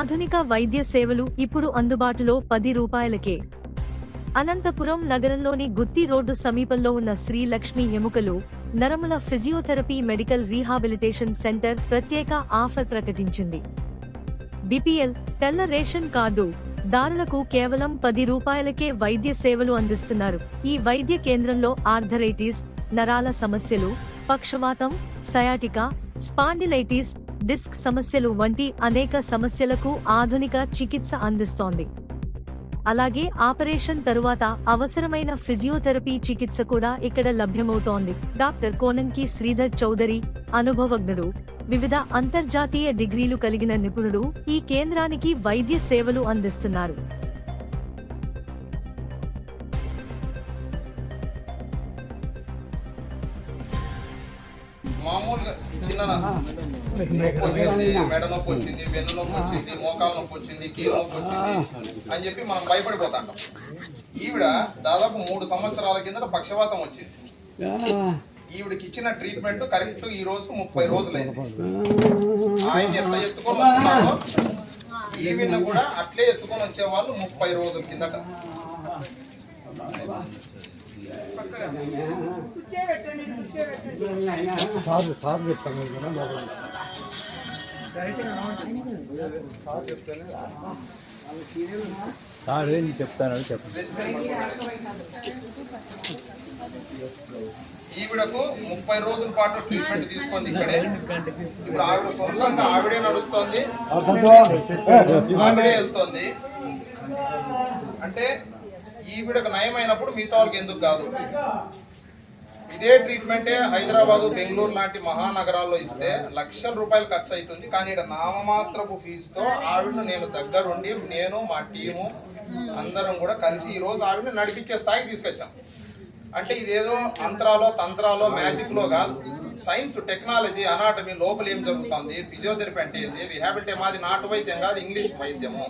ఆధునిక వైద్య సేవలు ఇప్పుడు అందుబాటులో పది రూపాయలకే. అనంతపురం నగరంలోని గుత్తి రోడ్డు సమీపంలో ఉన్న శ్రీ లక్ష్మి ఎముకలు నరముల ఫిజియోథెరపీ మెడికల్ రీహాబిలిటేషన్ సెంటర్ ప్రత్యేక ఆఫర్ ప్రకటించింది. బిపిఎల్ తెల్ల రేషన్ కార్డు దారులకు కేవలం పది రూపాయలకే వైద్య సేవలు అందిస్తున్నారు. ఈ వైద్య కేంద్రంలో ఆర్థరైటిస్ నరాల సమస్యలు పక్షవాతం సయాటికా స్పాండిలైటిస్ డిస్క్ సమస్యలు వంటి అనేక సమస్యలకు ఆధునిక చికిత్స అందిస్తోంది. అలాగే ఆపరేషన్ తరువాత అవసరమైన ఫిజియోథెరపీ చికిత్స కూడా ఇక్కడ లభ్యమవుతోంది. డాక్టర్ కోనంకి శ్రీధర్ చౌదరి అనుభవజ్ఞుడు వివిధ అంతర్జాతీయ డిగ్రీలు కలిగిన నిపుణుడు ఈ కేంద్రానికి వైద్య సేవలు అందిస్తున్నారు. మామూలుగా చిన్న నొప్పి వచ్చింది మెడ నొప్పి వచ్చింది వెన్ను నొప్పి వచ్చింది మోకాలు నొప్పి వచ్చింది కీలు నొప్పి వచ్చింది అని చెప్పి మనం భయపడిపోతాం. ఈవిడ దాదాపు మూడు సంవత్సరాల కిందట పక్షవాతం వచ్చింది. ఈవిడకి ఇచ్చిన ట్రీట్మెంట్ కరెక్ట్ ఈ రోజు ముప్పై రోజులైంది. ఆయన ఎంత ఎత్తుకొని వస్తున్నారో ఈవిడ కూడా అట్లే ఎత్తుకొని వచ్చేవాళ్ళు ముప్పై రోజుల కిందట. సార్ సార్ చెప్తాను. సార్ ఏం చెప్తానని చెప్పండి. ఈవిడకు ముప్పై రోజుల పాటు ట్రీట్మెంట్ తీసుకుంది ఇక్కడే. ఇప్పుడు ఆవిడ సొంతంగా ఆవిడే నడుస్తోంది. ఆవిడే వెళ్తోంది. అంటే ఈవిడకు నయమైనప్పుడు మిగతా వాళ్ళకి ఎందుకు కాదు? ఇదే ట్రీట్మెంటే హైదరాబాదు బెంగళూరు లాంటి మహానగరాల్లో ఇస్తే లక్షల రూపాయలు ఖర్చు అవుతుంది కానీ ఇక్కడ నామమాత్రపు ఫీజుతో ఆవిడను నేను దగ్గరుండి నేను మా టీము అందరం కూడా కలిసి ఈ రోజు ఆవిడని నడిపించే స్థాయికి తీసుకొచ్చాం. అంటే ఇదేదో అంతరాలో తంత్రాలో మ్యాజిక్లో కాదు. సైన్స్ టెక్నాలజీ అనాటమీ లోపల ఏం జరుగుతుంది? ఫిజియోథెరపీ అంటే ఏంది? రిహాబిలిటీ మాది నాటు వైద్యం కాదు ఇంగ్లీష్ వైద్యము.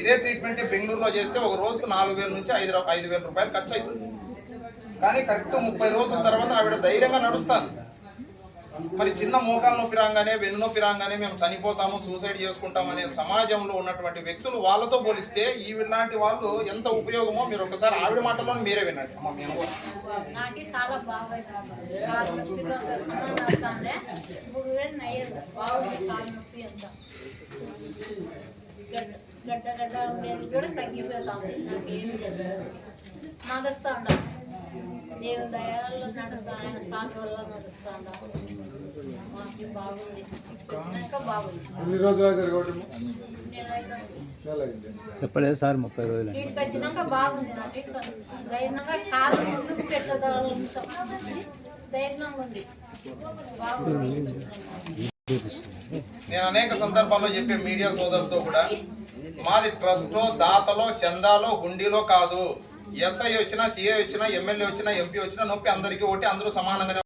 ఇదే ట్రీట్మెంట్ బెంగళూరులో చేస్తే ఒక రోజుకు నాలుగు వేల నుంచి ఐదు ఐదు వేల రూపాయలు ఖర్చు అవుతుంది. కానీ కరెక్ట్ ముప్పై రోజుల తర్వాత ఆవిడ ధైర్యంగా నడుస్తాను. మరి చిన్న మోకాలు నొప్పి రాగానే వెన్ను నొప్పి రాగానే మేము చనిపోతాము సూసైడ్ చేసుకుంటాం అనే సమాజంలో ఉన్నటువంటి వ్యక్తులు వాళ్ళతో పోలిస్తే ఈ లాంటి వాళ్ళు ఎంత ఉపయోగమో మీరు ఒకసారి ఆవిడ మాటలో మీరే వినండి. అమ్మ, మీ నాకే చాలా బాగుంది గడ్డ గడ్డ ఉండేది కూడా తగ్గిపోతుంది నాకు ఏమి లేదు. నడుస్తా ఉండాలి. దేవుని దయాల్లో నడుస్తా ఆయన మాకు బాగుంది. ఇంకా బాగుంది. ఎన్ని రోజులు తిరగడం నేనైతే చెప్పలేదు సార్ ముప్పై రోజులు వీటికి వచ్చినాక బాగుంది నాకు ఇక్కడ. ధైర్యంగా కాలు ముందుకు పెట్టదాం ధైర్యంగా ఉంది. బాగుంది. నేను అనేక సందర్భాల్లో చెప్పే మీడియా సోదరులతో కూడా మాది ట్రస్ట్ దాతలో చందాలో హుండీలో కాదు. ఎస్ఐ వచ్చినా సిఐ వచ్చినా ఎమ్మెల్యే వచ్చినా ఎంపీ వచ్చినా నొప్పి అందరికీ ఒకటి అందరూ సమానంగానే